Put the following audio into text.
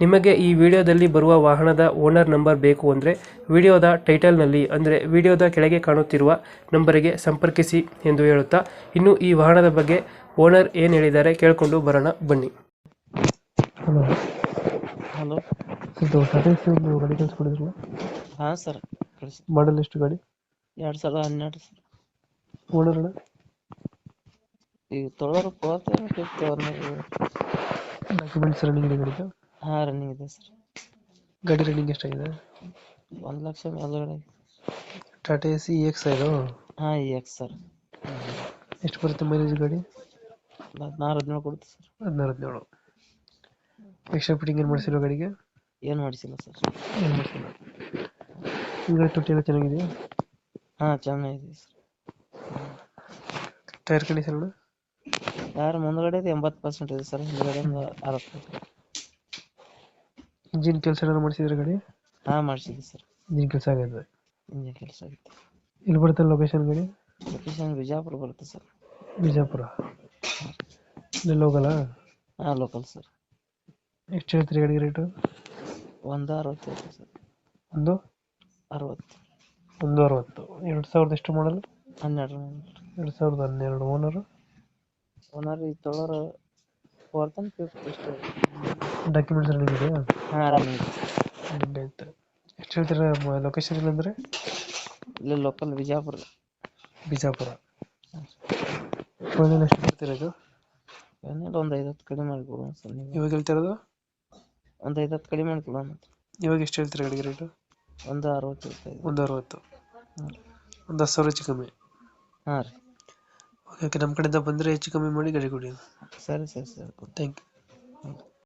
ನಿಮಗೆ ಈ ವಿಡಿಯೋದಲ್ಲಿ ಬರುವ ವಾಹನದ ಓನರ್ ನಂಬರ್ ಬೇಕು ಅಂದರೆ ವಿಡಿಯೋದ ಟೈಟಲ್ನಲ್ಲಿ ಅಂದರೆ ವಿಡಿಯೋದ ಕೆಳಗೆ ಕಾಣುತ್ತಿರುವ ನಂಬರಿಗೆ ಸಂಪರ್ಕಿಸಿ ಎಂದು ಹೇಳುತ್ತಾ ಇನ್ನು ಈ ವಾಹನದ ಬಗ್ಗೆ ಓನರ್ ಏನು ಹೇಳಿದ್ದಾರೆ ಕೇಳಿಕೊಂಡು ಬರೋಣ ಬನ್ನಿ. ಹಲೋ. ಹಲೋ. ಇದು ಟಾಟಾ ಒಂದು ಗಾಡಿ ಕಳಿಸ್ಕೊಡಿದ್ರಲ್ಲ? ಹಾಂ ಸರ್. ಕಳಿಸಿ ಮಾಡಲ್ ಎಷ್ಟು ಗಾಡಿ? ಎರಡು ಸಾವಿರದ ಹನ್ನೆರಡು ಸರ್. ಓನರ್ ಅಣ್ಣ? ಈಗ ತೊಳೋರು ಡಾಕ್ಯುಮೆಂಟ್ಸ್ ರನ್ನಿಂಗ್ ಇದೆ ಗಾಡಿದು? ಹಾಂ ರನ್ನಿಂಗ್ ಇದೆ ಸರ್ ಗಾಡಿ ರನ್ನಿಂಗ್ ಎಷ್ಟಾಗಿದೆ? ಒಂದು ಲಕ್ಷ ಮೇಲ್ಗಡೆ. ಟಾಟಾ ಎ ಸಿ ಎಕ್ಸ್ ಐದು ಹಾಂ ಎಕ್ಸ್ ಸರ್ ಎಷ್ಟು ಬರುತ್ತೆ ಮೈಲೇಜ್ ಗಾಡಿ? ಹದಿನಾರು ಹದಿನೇಳು ಕೊಡುತ್ತೆ ಸರ್ ಹದಿನಾರು ಹದಿನೇಳು. ಎಕ್ಸ್ಟ್ರಾ ಫಿಟ್ಟಿಂಗ್ ಏನು ಮಾಡಿಸಿಲ್ಲ ಗಾಡಿಗೆ? ಏನು ಮಾಡಿಸಿಲ್ಲ ಸರ್ ಏನು ಮಾಡಿಸಿಲ್ಲ. ಹಿಂಗೆ ತೊಟ್ಟಿ ಎಲ್ಲ ಚೆನ್ನಾಗಿದೆಯಾ? ಹಾಂ ಚೆನ್ನಾಗಿದೆ ಸರ್ ಟೈರ್ ಕಂಡೀಷನ್ ಯಾರು ಮುಂದ್ಗಡೆ ಎಂಬತ್ತು ಪರ್ಸೆಂಟ್ ಇದೆ ಸರ್ ಹಿಂದ್ಗಡೆ ಒಂದು ಅರವತ್ತು ಇಂಜಿನ್ ಕೆಲಸ ಏನಾದ್ರು ಮಾಡಿಸಿದ್ರೆ ಗಾಡಿ? ಹಾ ಮಾಡಿಸಿದ್ವಿ ಸರ್. ಇಂಜಿನ್ ಕೆಲಸ ಆಗಿದೆ ಇಂಜಿನ್ ಕೆಲಸ ಆಗಿತ್ತು ಇಲ್ಲಿ ಬರುತ್ತೆ ಲೊಕೇಶನ್ ಗಾಡಿ? ಲೊಕೇಶನ್ ಬಿಜಾಪುರ ಬರುತ್ತೆ ಸರ್. ಬಿಜಾಪುರ? ಇಲ್ಲಿ ಹೋಗಲ್ಲ ಹಾ ಲೋಕಲ್ ಸರ್. ಎಷ್ಟು ಹೇಳ್ತೀರಿ ಗಾಡಿ ರೇಟು ಒಂದು ಅರವತ್ತೈದು ಸರ್. ಒಂದು? ಅರವತ್ತು. ಒಂದು ಅರವತ್ತು. ಎರಡು ಸಾವಿರದ ಎಷ್ಟು ಮಾಡಲು ಹನ್ನೆರಡು ಎರಡು ಸಾವಿರದ ಹನ್ನೆರಡು ಓನರು ಓನರ್ ಈ ತೊಳೋರು ಫೋರ್ತ್ ಆ್ಯಂಡ್ ಫಿಫ್ತ್ ಇಷ್ಟು ಡಾಕ್ಯುಮೆಂಟ್ಸ್ ರನ್ನಿಂಗ್ ಇದೆಯಾ? ಹಾಂ ರನ್ನಿಂಗ್ ರನ್ನಿಂಗ್ ಆಯ್ತು. ಎಷ್ಟು ಹೇಳ್ತೀರಾ ಲೊಕೇಶನ್ ಇಲ್ಲಂದ್ರೆ ಇಲ್ಲಿ ಲೋಕಲ್ ಬಿಜಾಪುರ. ಬಿಜಾಪುರ. ಫೋನ್ ಎಷ್ಟು ಹೇಳ್ತಿರೋದು ಏನಿಲ್ಲ ಒಂದು ಐದತ್ತು ಕಡಿಮೆ ಮಾಡಿಕೊಡೋಣ ಸರ್ ನೀವು. ಇವಾಗ ಹೇಳ್ತಿರೋದು ಒಂದು ಐದತ್ತು ಕಡಿಮೆ ಮಾಡ್ಕೊಡೋಣ ಇವಾಗ ಎಷ್ಟು ಹೇಳ್ತೀರಾ ಗಾಡಿಗೆ ರೇಟು ಒಂದು ಅರವತ್ತು ಇರ್ತದೆ ಒಂದು ಅರವತ್ತು. ಒಂದು ಹತ್ತು ಸಾವಿರ ಹೆಚ್ಚು ಕಮ್ಮಿ. ಹಾಂ ರೀ. ಓಕೆ ಓಕೆ ನಮ್ಮ ಕಡೆಯಿಂದ ಬಂದರೆ ಹೆಚ್ಚು ಕಮ್ಮಿ ಮಾಡಿ ಗಾಡಿ ಕೊಡಿ. ಸರಿ ಸರಿ ಸರಿ. Thank you